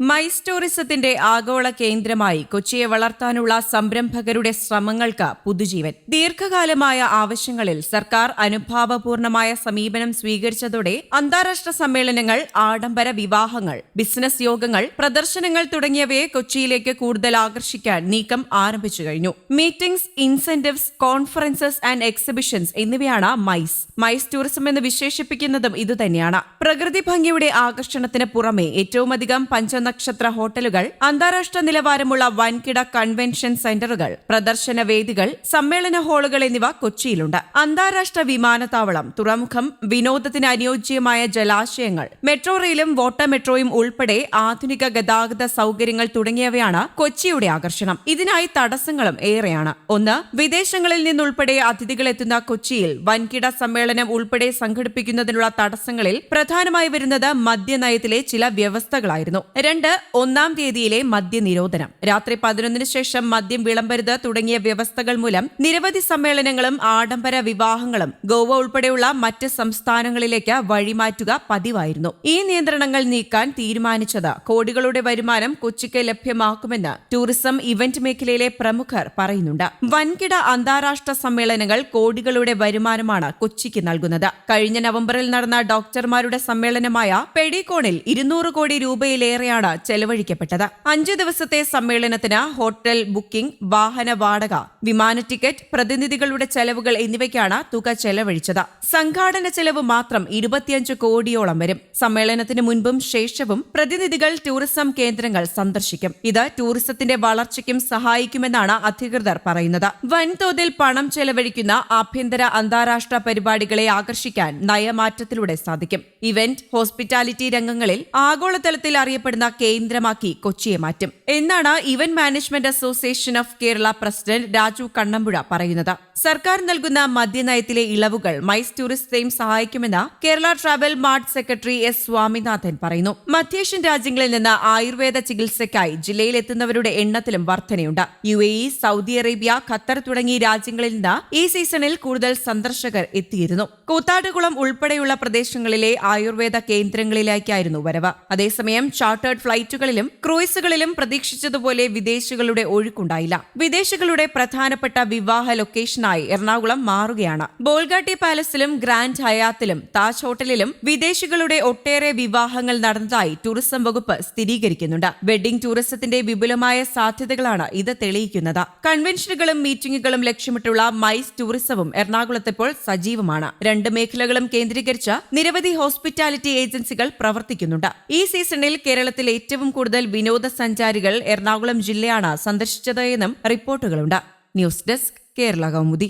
Mice ടൂറിസത്തിന്റെ ആഗോള കേന്ദ്രമായി കൊച്ചിയെ വളർത്താനുള്ള സംരംഭകരുടെ ശ്രമങ്ങൾക്ക് പുതുജീവൻ. ദീർഘകാലമായ ആവശ്യങ്ങളിൽ സർക്കാർ അനുഭാവപൂർണമായ സമീപനം സ്വീകരിച്ചതോടെ അന്താരാഷ്ട്ര സമ്മേളനങ്ങൾ ആഡംബര വിവാഹങ്ങൾ ബിസിനസ് യോഗങ്ങൾ പ്രദർശനങ്ങൾ തുടങ്ങിയവയെ കൊച്ചിയിലേക്ക് കൂടുതൽ ആകർഷിക്കാൻ നീക്കം ആരംഭിച്ചു കഴിഞ്ഞു. Meetings incentives conferences and exhibitions എന്നിവയാണ് മൈസ്. മൈസ് ടൂറിസം എന്ന് വിശേഷിപ്പിക്കുന്നതും ഇതുതന്നെയാണ്. പ്രകൃതി ഭംഗിയുടെ ആകർഷണത്തിന് പുറമെ ഏറ്റവുമധികം പഞ്ചനക്ഷത്ര ഹോട്ടലുകൾ അന്താരാഷ്ട്ര നിലവാരമുള്ള വൻകിട കൺവെൻഷൻ സെന്ററുകൾ പ്രദർശന വേദികൾ സമ്മേളന ഹാളുകൾ എന്നിവ കൊച്ചിയിലുണ്ട്. അന്താരാഷ്ട്ര വിമാനത്താവളം തുറമുഖം വിനോദത്തിന് അനുയോജ്യമായ ജലാശയങ്ങൾ മെട്രോ റെയിലും വോട്ടർ മെട്രോയും ഉൾപ്പെടെ ആധുനിക ഗതാഗത സൗകര്യങ്ങൾ തുടങ്ങിയവയാണ് കൊച്ചിയുടെ ആകർഷണം. ഇതിനായി തടസ്സങ്ങളും ഏറെയാണ്. ഒന്ന് വിദേശങ്ങളിൽ നിന്നുൾപ്പെടെ അതിഥികൾ എത്തുന്ന കൊച്ചിയിൽ വൻകിട സമ്മേളനം ഉൾപ്പെടെ സംഘടിപ്പിക്കുന്നതിനുള്ള തടസ്സങ്ങളിൽ പ്രധാനമായി വരുന്നത് മദ്യനയത്തിലെ ചില വ്യവസ്ഥകളായിരുന്നു. രണ്ട് ഒന്നാം തീയതിയിലെ മദ്യനിരോധനം രാത്രി പതിനൊന്നിന് ശേഷം മദ്യം വിളമ്പരുത് തുടങ്ങിയ വ്യവസ്ഥകൾ മൂലം നിരവധി സമ്മേളനങ്ങളും ആഡംബര വിവാഹങ്ങളും ഗോവ ഉൾപ്പെടെയുള്ള മറ്റ് സംസ്ഥാനങ്ങളിലേക്ക് വഴിമാറ്റുക പതിവായിരുന്നു. ഈ നിയന്ത്രണങ്ങൾ നീക്കാൻ തീരുമാനിച്ചത് കോടികളുടെ വരുമാനം കൊച്ചിക്ക് ലഭ്യമാക്കുമെന്ന് ടൂറിസം ഇവന്റ് മേഖലയിലെ പ്രമുഖർ പറയുന്നുണ്ട്. വൻകിട അന്താരാഷ്ട്ര സമ്മേളനങ്ങൾ കോടികളുടെ വരുമാനമാണ് കൊച്ചിക്ക് നൽകുന്നത്. കഴിഞ്ഞ നവംബറിൽ നടന്ന ഡോക്ടർമാരുടെ സമ്മേളനമായ പെഡികോണിൽ ഇരുന്നൂറ് കോടി രൂപയിലേറെയാണ് ചെലവഴിക്കപ്പെട്ടത്. അഞ്ചു ദിവസത്തെ സമ്മേളനത്തിന് ഹോട്ടൽ ബുക്കിംഗ് വാഹന വാടക വിമാന ടിക്കറ്റ് പ്രതിനിധികളുടെ ചെലവുകൾ എന്നിവയ്ക്കാണ് തുക ചെലവഴിച്ചത്. സംഘാടന ചെലവ് മാത്രം ഇരുപത്തിയഞ്ച് കോടിയോളം വരും. സമ്മേളനത്തിന് മുൻപും ശേഷവും പ്രതിനിധികൾ ടൂറിസം കേന്ദ്രങ്ങൾ സന്ദർശിക്കും. ഇത് ടൂറിസത്തിന്റെ വളർച്ചയ്ക്കും സഹായിക്കുമെന്നാണ് അധികൃതർ പറയുന്നത്. വൻതോതിൽ പണം ചെലവഴിക്കുന്ന ആഭ്യന്തര അന്താരാഷ്ട്ര പരിപാടികളെ ആകർഷിക്കാൻ നയമാറ്റത്തിലൂടെ സാധിക്കും. ഇവന്റ് ഹോസ്പിറ്റാലിറ്റി രംഗങ്ങളിൽ ആഗോളതലത്തിൽ അറിയപ്പെടുന്ന കേന്ദ്രമാക്കി കൊച്ചിയെ മാറ്റും. എന്നാണ് event management association of Kerala president Raju Kannampuzha പറയുന്നത്. സർക്കാർ നൽകുന്ന മദ്യനയത്തിലെ ഇളവുകൾ മൈസ് ടൂറിസത്തെയും സഹായിക്കുമെന്ന് Kerala travel mart secretary S Swaminathan പറയുന്നു. മധ്യേഷ്യൻ രാജ്യങ്ങളിൽ നിന്ന് ആയുർവേദ ചികിത്സയ്ക്കായി ജില്ലയിൽ എത്തുന്നവരുടെ എണ്ണത്തിലും വർധനയുണ്ട്. U A E Saudi Arabia Qatar തുടങ്ങിയ രാജ്യങ്ങളിൽ നിന്ന് ഈ സീസണിൽ കൂടുതൽ സന്ദർശകർ എത്തിയിരുന്നു. കൂത്താട്ടുകുളം ഉൾപ്പെടെയുള്ള പ്രദേശങ്ങളിലെ ആയുർവേദ കേന്ദ്രങ്ങളിലേക്കായിരുന്നു വരവ്. അതേസമയം ചാർട്ടേഡ് ഫ്ലൈറ്റുകളിലും ക്രൂയിസുകളിലും പ്രതീക്ഷിച്ചതുപോലെ വിദേശികളുടെ ഒഴുക്കുണ്ടായില്ല. വിദേശികളുടെ പ്രധാനപ്പെട്ട വിവാഹ ലൊക്കേഷനായി എറണാകുളം മാറുകയാണ്. ബോൾഗാട്ടി പാലസിലും ഗ്രാൻഡ് ഹയാത്തിലും താജ് ഹോട്ടലിലും വിദേശികളുടെ ഒട്ടേറെ വിവാഹങ്ങൾ നടന്നതായി ടൂറിസം വകുപ്പ് സ്ഥിരീകരിക്കുന്നുണ്ട്. വെഡിംഗ് ടൂറിസത്തിന്റെ വിപുലമായ സാധ്യതകളാണ് ഇത് തെളിയിക്കുന്നത്. കൺവെൻഷനുകളും മീറ്റിംഗുകളും ലക്ഷ്യമിട്ടുള്ള മൈസ് ടൂറിസവും എറണാകുളത്ത് ഇപ്പോൾ സജീവമാണ്. രണ്ട് മേഖലകളും കേന്ദ്രീകരിച്ച് നിരവധി ഹോസ്പിറ്റാലിറ്റി ഏജൻസികൾ പ്രവർത്തിക്കുന്നുണ്ട്. ഈ സീസണിൽ കേരളത്തിൽ ഏറ്റവും കൂടുതൽ വിനോദസഞ്ചാരികൾ എറണാകുളം ജില്ലയാണ് സന്ദർശിച്ചത് എന്നും റിപ്പോർട്ടുകളുണ്ട്. News desk Kerala Kaumudi.